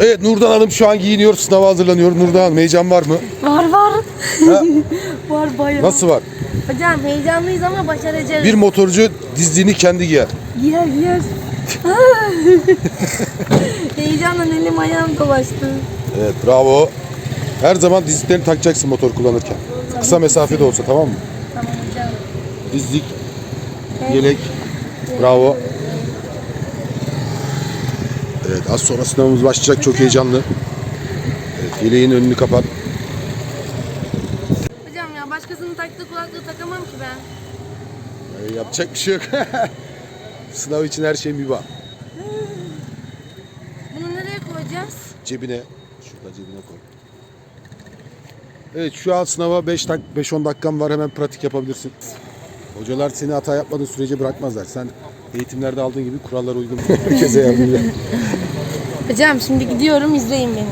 Evet Nurdan Hanım şu an giyiniyor, sınava hazırlanıyor. Nurdan Hanım heyecan var mı? Var var. Ha? var bayağı. Nasıl var? Hocam heyecanlıyız ama başaracağız. Bir motorcu dizliğini kendi giyer. Giyer giyer. Heyecandan elim ayağım dolaştı. Evet bravo. Her zaman dizliklerini takacaksın motor kullanırken. Kısa mesafede olsa tamam mı? Tamam hocam. Dizlik, yelek. Bravo. Evet az sonra sınavımız başlayacak. Çok heyecanlı. Evet, yeleğin önünü kapat. Hocam ya başkasının taktığı kulaklığı takamam ki ben. Ee, yapacak bir şey yok. Sınav için her şey mübah. Bunu nereye koyacağız? Cebine. Şurada cebine koy. Evet şu an sınava 5 dak 5-10 dakikan var hemen pratik yapabilirsin. Hocalar seni hata yapmadığın sürece bırakmazlar. Sen eğitimlerde aldığın gibi kurallara uygun herkese yardımcı. Hocam şimdi gidiyorum izleyin beni.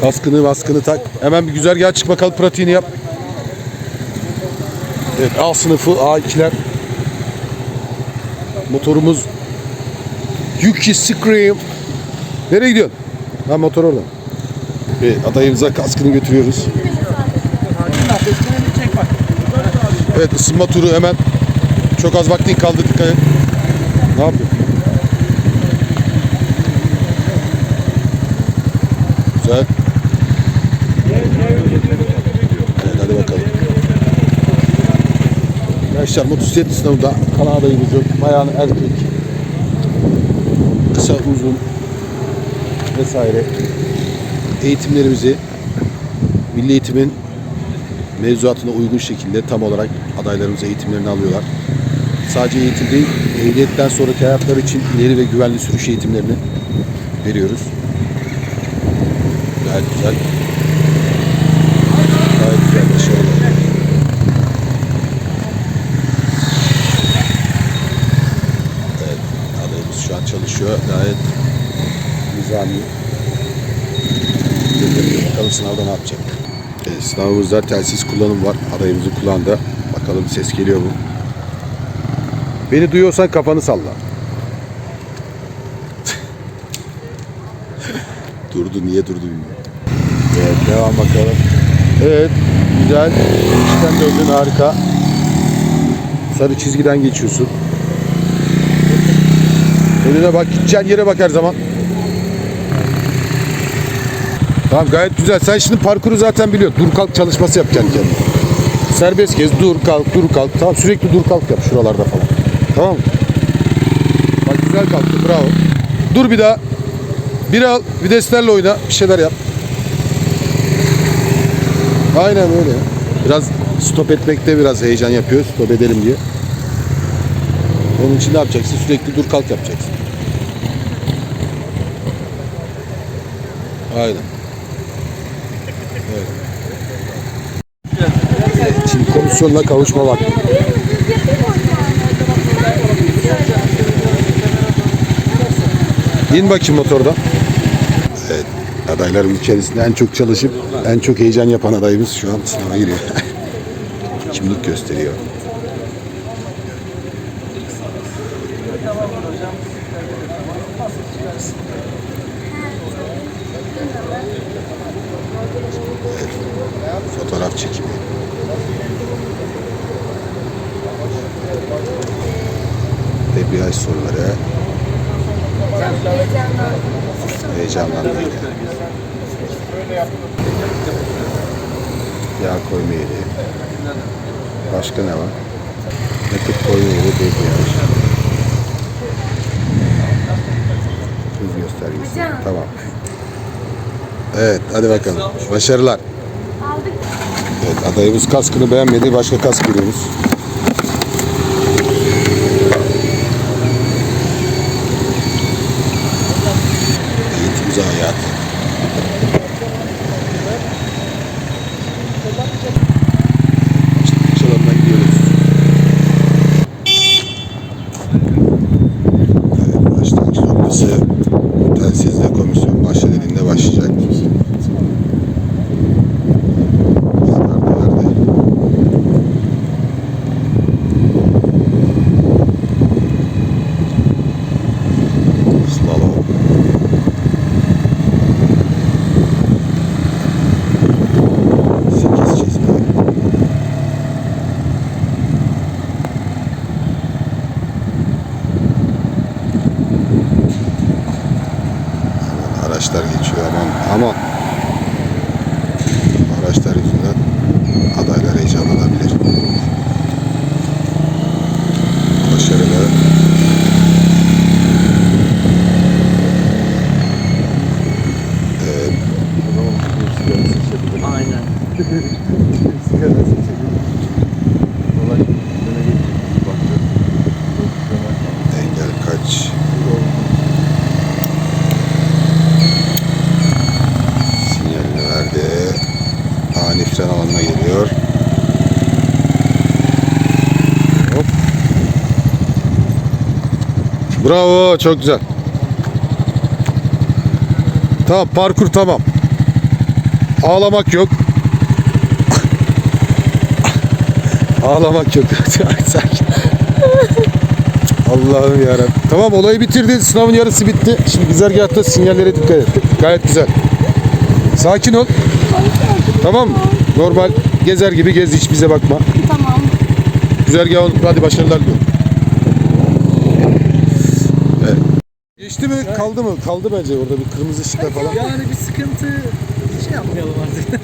Kaskını maskını tak. Hemen bir güzergaha çık bakalım pratiğini yap. Evet A sınıfı A2'ler. Motorumuz Yuki Scream. Nereye gidiyorsun? Ha motor orada. Evet, adayımıza kaskını götürüyoruz. Evet ısınma turu hemen. Çok az vaktin kaldı dikkat et. Ne yapıyorsun? Güzel. Evet hadi bakalım. Arkadaşlar motosiklet sınavında adayımız yok. Bayan erkek. Kısa uzun vesaire eğitimlerimizi Milli Eğitim'in mevzuatına uygun şekilde tam olarak adaylarımız eğitimlerini alıyorlar. Sadece eğitim değil, ehliyetten sonraki hayatları için ileri ve güvenli sürüş eğitimlerini veriyoruz. Gayet güzel. Gayet güzel başarılı. Evet, adayımız şu an çalışıyor. Gayet nizami. Bakalım sınavda ne yapacak. Evet, sınavımızda telsiz kullanım var. Adayımızın kulağında. Bakalım ses geliyor mu? Beni duyuyorsan kafanı salla. durdu. Niye durdu bilmiyorum. Evet devam bakalım. Evet güzel. İçten döndün harika. Sarı çizgiden geçiyorsun. Önüne bak gideceğin yere bak her zaman. Tamam gayet güzel. Sen şimdi parkuru zaten biliyorsun. Dur kalk çalışması yapacaksın kendine. Serbest gez. Dur kalk dur kalk. Tamam sürekli dur kalk yap şuralarda falan. Tamam? Bak güzel kalktı bravo. Dur bir daha. Bir al viteslerle oyna. Bir şeyler yap. Aynen öyle. Biraz stop etmekte biraz heyecan yapıyor. Stop edelim diye. Onun için ne yapacaksın? Sürekli dur kalk yapacaksın. Aynen. Evet. Şimdi komisyonla kavuşma vakti. İn bakayım motordan. Evet. Adayların içerisinde en çok çalışıp en çok heyecan yapan adayımız şu an sınava giriyor. Kimlik gösteriyor. Evet. Fotoğraf çekimi. Debriyaj soruları. Heyecanlandı yine. Yağ koyma yeri. Başka ne var? Yakıt koyma yeri, debriyaj. Hız göstergesi. Tamam. Evet, hadi bakalım. Başarılar. Aldık. Evet, adayımız kaskını beğenmedi. Başka kask görüyoruz. Aynen. Engel kaç? Sinyalini verdi. Ani fren alanına geliyor. Hop. Bravo, çok güzel. Tamam, parkur tamam. Ağlamak yok. Ağlamak yok. Sakin. Allah'ım yarabbim. Tamam olayı bitirdin. Sınavın yarısı bitti. Şimdi güzergahta sinyallere dikkat et. Gayet güzel. Sakin ol. Tamam mı? Normal gezer gibi gez hiç bize bakma. Tamam. Güzergahı unutma. Hadi başarılar diliyorum. Evet. Geçti mi? Kaldı mı? Kaldı bence orada bir kırmızı ışıklar falan. Yani bir sıkıntı şey yapmayalım artık.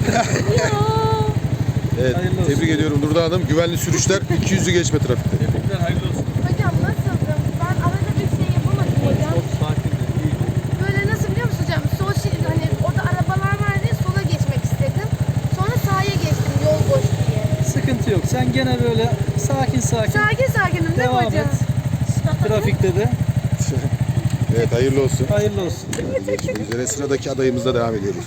Evet. Hayırlı olsun. Tebrik ediyorum Durda Hanım. Güvenli sürüşler 200'ü geçme trafikte. Tebrikler hayırlı olsun. Hocam nasıldım? Ben arada bir şey yapamadım hocam. Çok sakin de iyi. Böyle nasıl biliyor musun hocam? Sol şerit hani orada arabalar var diye sola geçmek istedim. Sonra sağa geçtim yol boş diye. Sıkıntı yok. Sen gene böyle sakin sakin Sakin sakinim değil mi devam hocam? et. Trafikte de Evet hayırlı olsun. hayırlı olsun. Görüşmek üzere. Sıradaki adayımızla devam ediyoruz.